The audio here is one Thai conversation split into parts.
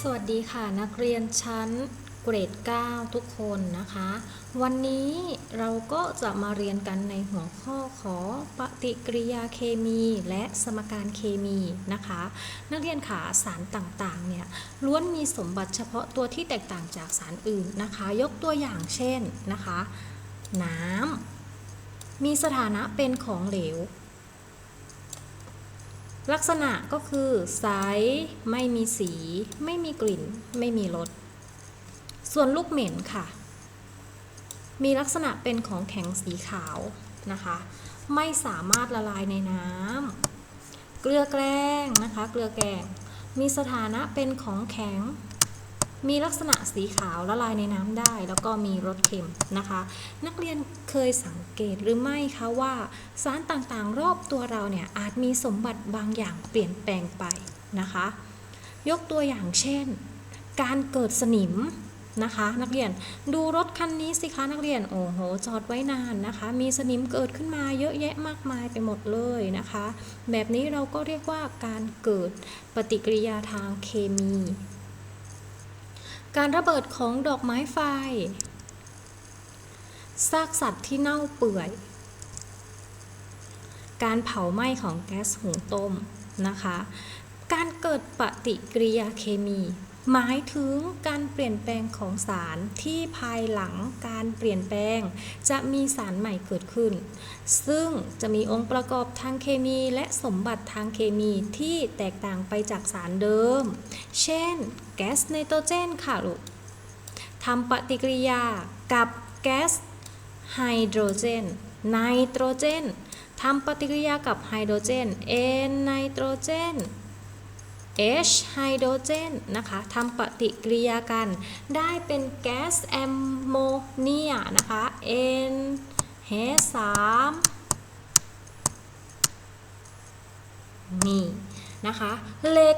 สวัสดีค่ะนักเรียนชั้นเกรด 9 ทุกคนนะคะ วันนี้เราก็จะมาเรียนกันในหัวข้อขอปฏิกิริยาเคมีและสมการเคมีนะคะ นักเรียนขาสารต่างๆเนี่ยล้วนมีสมบัติเฉพาะตัวที่แตกต่างจากสารอื่นนะคะ ยกตัวอย่างเช่นนะคะ น้ำมีสถานะเป็นของเหลว ลักษณะก็คือใสไม่มีสี ไม่มีกลิ่น ไม่มีรส ส่วนลูกเหม็นค่ะ มีลักษณะเป็นของแข็งสีขาวนะคะ ไม่สามารถละลายในน้ำเกลือแกล้งนะคะ เกลือแกล้งมีสถานะเป็นของแข็ง มีลักษณะสีขาวละลายในน้ำได้ แล้วก็มีรสเค็มนะคะ นักเรียนเคยสังเกตหรือไม่คะว่า สารต่างๆ รอบตัวเราเนี่ยอาจมีสมบัติบางอย่างเปลี่ยนแปลงไปนะคะ ยกตัวอย่างเช่น การเกิดสนิมนะคะนักเรียนดูรถคันนี้สิคะนักเรียนโอ้โหจอดไว้นานนะคะ มีสนิมเกิดขึ้นมาเยอะแยะมากมายไปหมดเลยนะคะ แบบนี้เราก็เรียกว่าการเกิดปฏิกิริยาทางเคมี การระเบิดของดอกไม้ไฟ ซากสัตว์ที่เน่าเปื่อย การเผาไหม้ของแก๊สหุงต้มนะคะ การเกิดปฏิกิริยาเคมี หมายถึงการเปลี่ยนแปลงของสารที่ภายหลังการเปลี่ยนแปลง จะมีสารใหม่เกิดขึ้น ซึ่งจะมีองค์ประกอบทางเคมีและสมบัติทางเคมีที่แตกต่างไปจากสารเดิม เช่น แก๊สไนโตรเจนค่ะลูกทำปฏิกิริยากับแก๊สไฮโดรเจนไนโตรเจนทำปฏิกิริยากับไฮโดรเจน N ไนโตรเจน H ไฮโดรเจนนะคะทำปฏิกิริยากัน ได้เป็นแก๊สแอมโมเนียนะคะ N H 3 นี่นะคะเหล็ก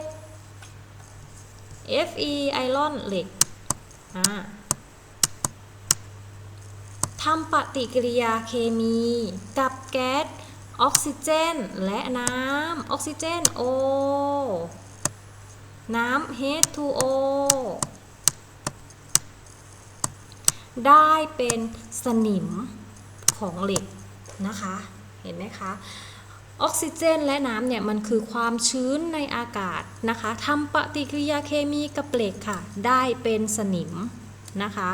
Fe ไอรอนเหล็กทำปฏิกิริยาเคมีกับแก๊สออกซิเจน และน้ำออกซิเจน O น้ำ H2O ได้เป็นสนิมของเหล็กนะคะ เห็นไหมคะ ออกซิเจนและน้ำเนี่ย มันคือความชื้นในอากาศนะคะทำปฏิกิริยาเคมีกับเหล็กค่ะ ได้เป็นสนิมนะคะ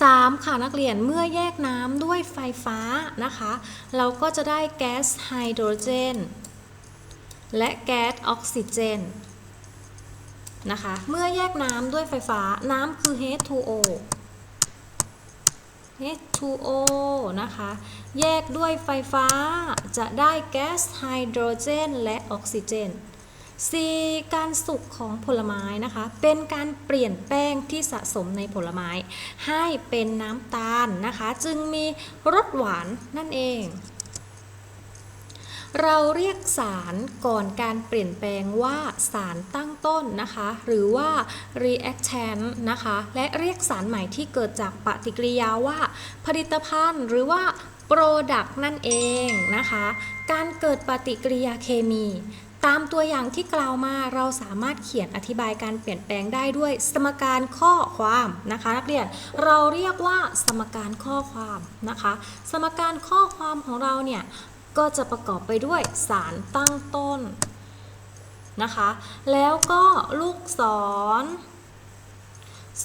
3. ค่ะนักเรียนเมื่อแยกน้ำด้วยไฟฟ้านะคะ เราก็จะได้แก๊สไฮโดรเจน และแก๊สออกซิเจนนะคะ เมื่อแยกน้ำด้วยไฟฟ้า น้ำคือ H2O H2O นะคะ แยกด้วยไฟฟ้าจะได้แก๊สไฮโดรเจนและออกซิเจน 4. การสุกของผลไม้นะคะ เป็นการเปลี่ยนแป้งที่สะสมในผลไม้ ให้เป็นน้ำตาลนะคะ จึงมีรสหวานนั่นเอง เราเรียกสารก่อนการเปลี่ยนแปลงว่าสารตั้งต้นนะคะ หรือว่า reactant นะคะ และเรียกสารใหม่ที่เกิดจากปฏิกิริยาว่า ผลิตภัณฑ์หรือว่า product นั่นเองนะคะ การเกิดปฏิกิริยาเคมีตามตัวอย่างที่กล่าวมาเราสามารถเขียนอธิบายการเปลี่ยนแปลงได้ด้วยสมการข้อความนะคะ นักเรียนเราเรียกว่าสมการข้อความนะคะ สมการข้อความของเราเนี่ย ก็จะประกอบไปด้วยสารตั้งต้นนะคะ แล้วก็ลูกศร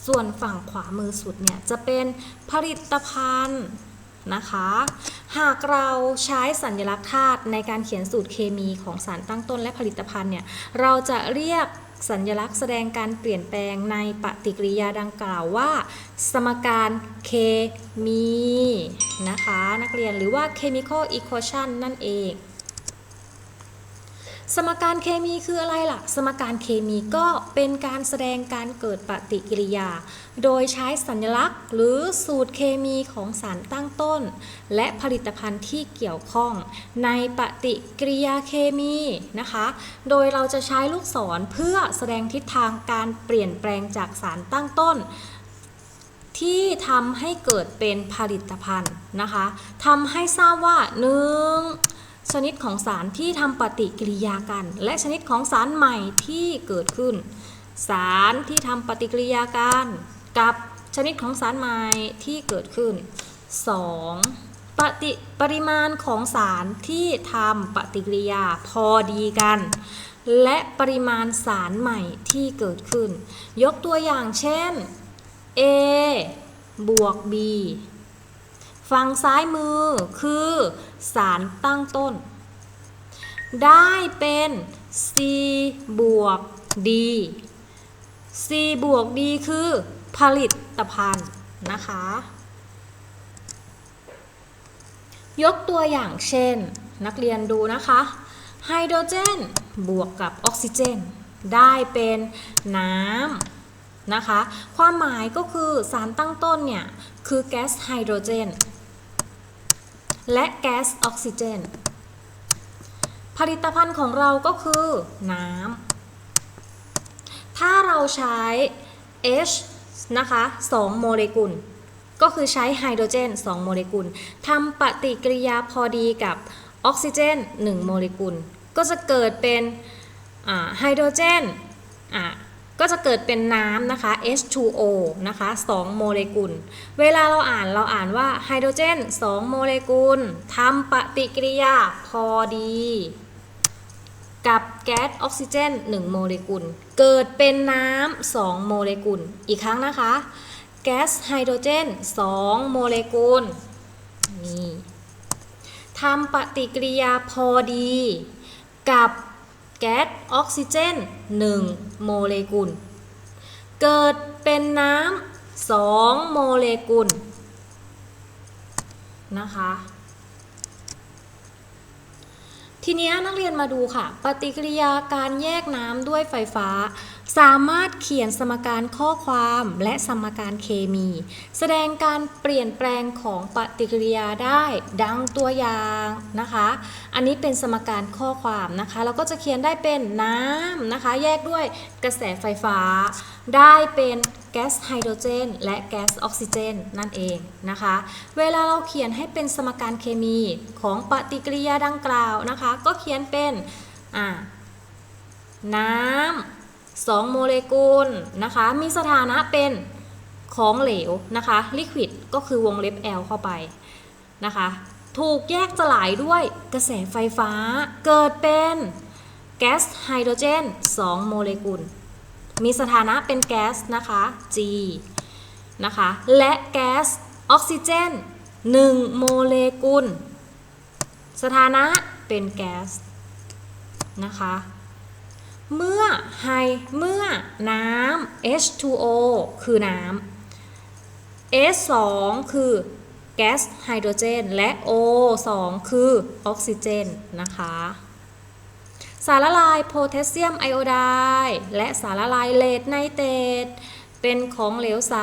ส่วนฝั่งขวามือสุดเนี่ยจะเป็นผลิตภัณฑ์นะคะ หากเราใช้สัญลักษณ์ธาตุในการเขียนสูตรเคมีของสารตั้งต้นและผลิตภัณฑ์เนี่ย เราจะเรียก สัญลักษณ์แสดงการเปลี่ยนแปลงในปฏิกิริยาดังกล่าวว่า สมการเคมีนะคะนักเรียนหรือว่า chemical equation นั่นเอง สมการเคมีคืออะไรล่ะ สมการเคมีก็เป็นการแสดงการเกิดปฏิกิริยา โดยใช้สัญลักษณ์ หรือสูตรเคมีของสารตั้งต้น และผลิตภัณฑ์ที่เกี่ยวข้อง ในปฏิกิริยาเคมีนะคะ โดยเราจะใช้ลูกศรเพื่อแสดงทิศทางการเปลี่ยนแปลงจากสารตั้งต้นที่ทำให้เกิดเป็นผลิตภัณฑ์นะคะทำให้ทราบว่า 1. ชนิดของสารที่ทำปฏิกิริยากัน และชนิดของสารใหม่ที่เกิดขึ้น สารที่ทำปฏิกิริยากันกับชนิดของสารใหม่ที่เกิดขึ้น 2. ปฏิปริมาณของสารที่ทำปฏิกิริยาพอดีกัน และปริมาณสารใหม่ที่เกิดขึ้น ยกตัวอย่างเช่น A บวก B ฝั่งซ้ายมือคือสารตั้งต้น ได้เป็น C บวก D C บวก D คือผลิตภัณฑ์นะคะ ยกตัวอย่างเช่น นักเรียนดูนะคะไฮโดรเจนบวกกับออกซิเจน ได้เป็นน้ำนะคะ ความหมายก็คือสารตั้งต้นเนี่ย คือแก๊สไฮโดรเจน และแก๊สออกซิเจน ผลิตภัณฑ์ของเราก็คือน้ำ ถ้าเราใช้ H นะคะ2โมเลกุล ก็คือใช้ไฮโดรเจน 2 โมเลกุลทำปฏิกิริยาพอดีกับออกซิเจน 1 โมเลกุล ก็จะเกิดเป็นไฮโดรเจน ก็จะเกิดเป็นน้ำนะคะ H2O นะคะ2โมเลกุล เวลาเราอ่านเราอ่านว่าไฮโดรเจน 2 โมเลกุลทำปฏิกิริยาพอดี กับแก๊สออกซิเจน 1 โมเลกุล เกิดเป็นน้ำ2โมเลกุล อีกครั้งนะคะ แก๊สไฮโดรเจน 2 โมเลกุลนี่ทำปฏิกิริยาพอดี กับ แก๊สออกซิเจน 1 โมเลกุล เกิดเป็นน้ำ2โมเลกุลนะคะ ทีนี้นักเรียนมาดูค่ะ ปฏิกิริยาการแยกน้ำด้วยไฟฟ้า สามารถเขียนสมการข้อความและสมการเคมี แสดงการเปลี่ยนแปลงของปฏิกิริยาได้ดังตัวอย่างนะคะ อันนี้เป็นสมการข้อความนะคะ เราก็จะเขียนได้เป็นน้ำนะคะ แยกด้วยกระแสไฟฟ้า ได้เป็นแก๊สไฮโดรเจน และแก๊สออกซิเจน นั่นเองนะคะ เวลาเราเขียนให้เป็นสมการเคมีของปฏิกิริยาดังกล่าวนะคะ ก็เขียนเป็นน้ำ สองโมเลกุลนะคะ มีสถานะเป็นของเหลวนะคะลิควิดก็คือวงเล็บ L เข้าไปนะคะ ถูกแยกสลายด้วยกระแสไฟฟ้า เกิดเป็นแก๊สไฮโดรเจน 2 โมเลกุล มีสถานะเป็นแก๊สนะคะ G นะคะ และแก๊สออกซิเจน 1 โมเลกุล สถานะเป็นแก๊สนะคะ เมื่อไฮเมื่อน้ำ H2O คือน้ำ S2 คือแก๊สไฮโดรเจน และ O2 คือออกซิเจนนะคะ สารละลายโพแทสเซียมไอโอไดด์และสารละลายเลดไนเตรต เป็นของเหลวใส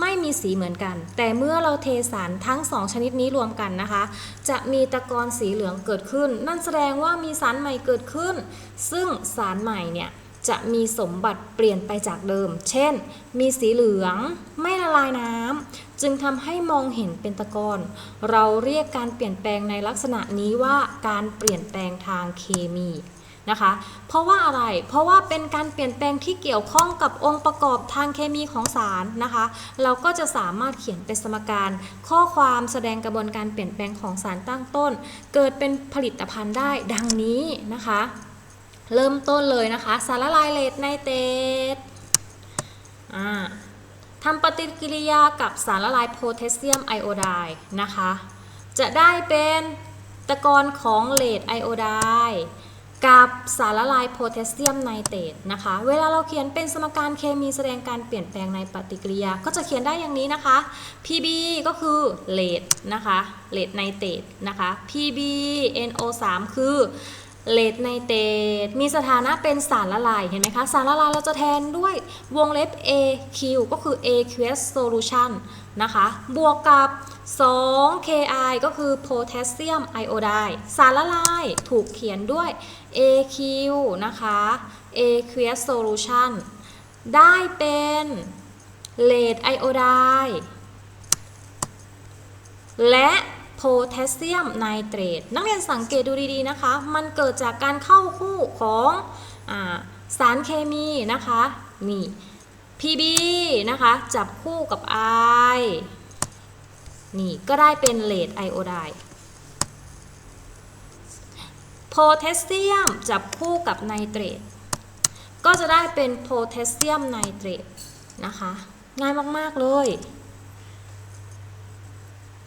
ไม่มีสีเหมือนกัน แต่เมื่อเราเทสารทั้งสองชนิดนี้รวมกันนะคะ จะมีตะกอนสีเหลืองเกิดขึ้น นั่นแสดงว่ามีสารใหม่เกิดขึ้น ซึ่งสารใหม่เนี่ยจะมีสมบัติเปลี่ยนไปจากเดิม เช่น มีสีเหลืองไม่ละลายน้ำ จึงทำให้มองเห็นเป็นตะกอน เราเรียกการเปลี่ยนแปลงในลักษณะนี้ว่าการเปลี่ยนแปลงทางเคมี นะคะ เพราะว่าอะไร เพราะว่าเป็นการเปลี่ยนแปลงที่เกี่ยวข้องกับองค์ประกอบทางเคมีของสารนะคะ เราก็จะสามารถเขียนเป็นสมการ ข้อความแสดงกระบวนการเปลี่ยนแปลงของสารตั้งต้น เกิดเป็นผลิตภัณฑ์ได้ดังนี้นะคะ เริ่มต้นเลยนะคะ สารละลายเลดไนเตรตทำปฏิกิริยากับสารละลายโพแทสเซียมไอโอไดนะคะ จะได้เป็นตะกอนของเลดไอโอไดด์ กับสารละลายโพแทสเซียมไนเตรตนะคะ เวลาเราเขียนเป็นสมการเคมีแสดงการเปลี่ยนแปลงในปฏิกิริยา ก็จะเขียนได้อย่างนี้นะคะ Pb ก็คือเลดนะคะเลดไนเตรตนะคะ PbNO3 คือเลดไนเตรตมีสถานะเป็นสารละลายเห็นไหมคะ สารละลายเราจะแทนด้วยวงเล็บ AQ ก็คือ aqueous solution นะคะ บวกกับ 2Ki ก็คือโพแทสเซียมไอโอไดสารละลายถูกเขียนด้วย AQ นะคะ aqueous solution ได้เป็นเลดไอโอไดด์และโพแทสเซียมไนเตรตนักเรียนสังเกตดูดีๆนะคะ มันเกิดจากการเข้าคู่ของอสารเคมีนะคะนี่ PB นะคะ จับคู่กับ I นี่ก็ได้เป็นเลดไอโอได โพแทสเซียมจับคู่กับไนเตรตก็จะได้เป็นโพแทสเซียมไนเตรตนะคะ ง่ายมาก ๆ เลย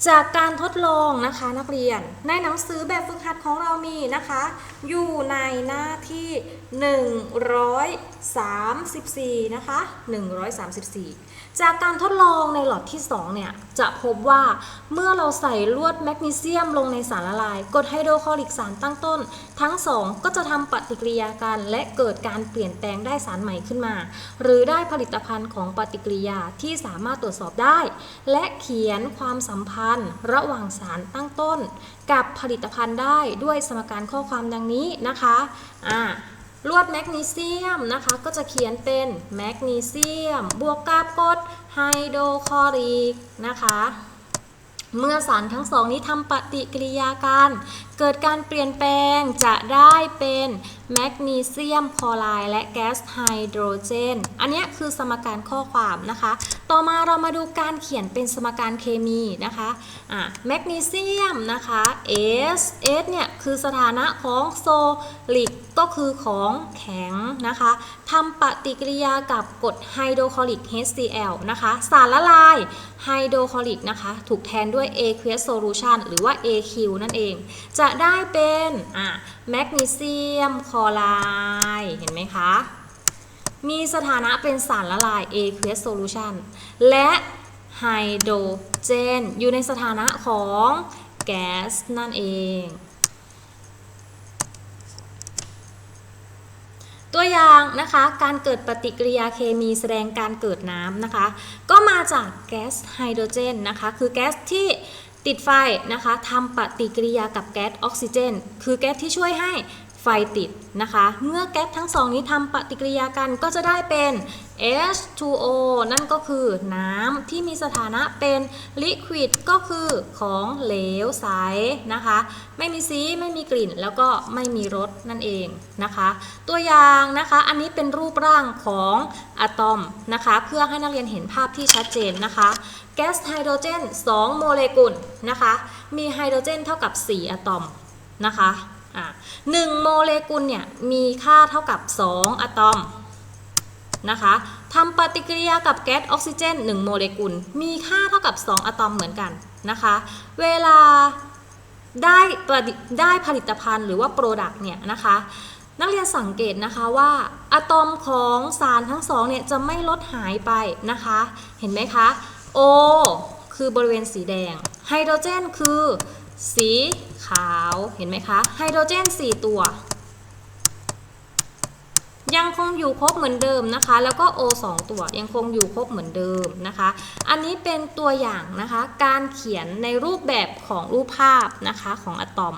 จากการทดลองนะคะนักเรียน ในหนังสือแบบฝึกหัดของเรามีนะคะ อยู่ในหน้าที่34 นะคะ 134 จากการทดลองในหลอดที่ 2 เนี่ย จะพบว่าเมื่อเราใส่ลวดแมกนีเซียมลงในสารละลายกรดไฮโดรคลอริกสารตั้งต้น ทั้ง 2 ก็จะทำปฏิกิริยากันและเกิดการเปลี่ยนแปลงได้สารใหม่ขึ้นมา หรือได้ผลิตภัณฑ์ของปฏิกิริยาที่สามารถตรวจสอบได้ และเขียนความสัมพันธ์ระหว่างสารตั้งต้น กับผลิตภัณฑ์ได้ด้วยสมการข้อความดังนี้นะคะอ่า ลวดแมกนีเซียมนะคะ ก็จะเขียนเป็นแมกนีเซียม บวกกับกรดไฮโดรคลอริกนะคะ เมื่อสารทั้งสองนี้ทำปฏิกิริยากัน เกิดการเปลี่ยนแปลงจะได้เป็นแมกนีเซียมคลอไรด์และแก๊สไฮโดรเจน อันนี้คือสมการข้อความนะคะ ต่อมาเรามาดูการเขียนเป็นสมการเคมีนะคะอะแมกนีเซียมนะคะ S S เนี่ยคือสถานะของโซลิดก็คือของแข็งนะคะทำปฏิกิริยากับกรดไฮโดรคลอริก HCl นะคะ สารละลายไฮโดรคลอริกนะคะ ถูกแทนด้วย aqueous solution หรือว่า AQ นั่นเอง จะได้เป็นอะแมกนีเซียมคลอไรด์เห็นไหมคะ มีสถานะเป็นสารละลาย aqueous solution และไฮโดรเจนอยู่ในสถานะของแก๊สนั่นเอง ตัวอย่างนะคะการเกิดปฏิกิริยาเคมีแสดงการเกิดน้ำนะคะ ก็มาจากแก๊สไฮโดรเจนนะคะ คือแก๊สที่ ติดไฟนะคะทำปฏิกิริยากับแก๊สออกซิเจน คือแก๊สที่ช่วยให้ ไฟติดนะคะ เมื่อแก๊สทั้งสองนี้ทำปฏิกิริยากันก็จะได้เป็น H2O นั่นก็คือน้ำที่มีสถานะเป็นลิควิดก็คือของเหลวใสนะคะ ไม่มีสีไม่มีกลิ่นแล้วก็ไม่มีรสนั่นเองนะคะ ตัวอย่างนะคะอันนี้เป็นรูปร่างของอะตอมนะคะ เพื่อให้นักเรียนเห็นภาพที่ชัดเจนนะคะ แก๊สไฮโดรเจน 2 โมเลกุลนะคะ มีไฮโดรเจนเท่ากับ 4 อะตอมนะคะ อะหนึ่งโมเลกุลเนี่ยมีค่าเท่ากับ 2 อะตอมนะคะทำปฏิกิริยากับแก๊สออกซิเจน 1 โมเลกุล มีค่าเท่ากับ 2 อะตอมเหมือนกันนะคะ เวลาได้ประดิได้ผลิตภัณฑ์หรือว่าโปรดักต์เนี่ยนะคะ นักเรียนสังเกตนะคะว่าอะตอมของสารทั้งสองเนี่ยจะไม่ลดหายไปนะคะ เห็นไหมคะ O คือบริเวณสีแดง ไฮโดรเจนคือ สีขาวเห็นไหมคะไฮโดรเจน 4 ตัว ยังคงอยู่ครบเหมือนเดิมนะคะ แล้วก็ O 2 ตัวยังคงอยู่ครบเหมือนเดิมนะคะ อันนี้เป็นตัวอย่างนะคะ การเขียนในรูปแบบของรูปภาพนะคะของอะตอม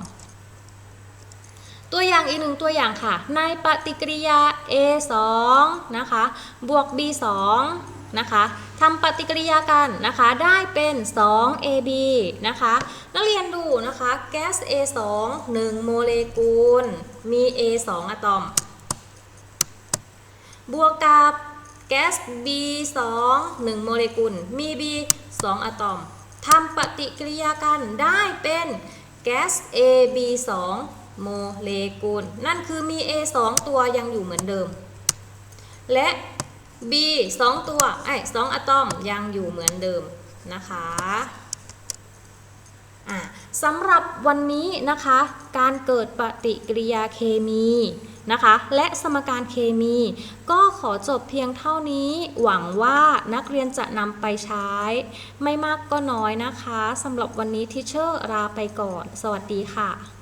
ตัวอย่างอีกหนึ่งตัวอย่างค่ะ ในปฏิกิริยา A 2 นะคะบวก B 2 นะคะ ทำปฏิกิริยากันนะคะ ได้เป็น 2 AB นะคะ นักเรียนดูนะคะแก๊ส A 2 1 โมเลกุล มี A 2 อะตอม บวกกับแก๊ส B2 1 โมเลกุล มี B 2 อะตอมทำปฏิกิริยากันได้เป็นแก๊ส AB2 โมเลกุล นั่นคือมี A 2 ตัวยังอยู่เหมือนเดิม และ B 2 ตัวไอ้2อะตอมยังอยู่เหมือนเดิมนะคะอะสำหรับวันนี้นะคะ การเกิดปฏิกิริยาเคมีนะคะ และสมการเคมี ก็ขอจบเพียงเท่านี้ หวังว่านักเรียนจะนำไปใช้ ไม่มากก็น้อยนะคะสำหรับวันนี้ทิเชอร์ลาไปก่อน สวัสดีค่ะ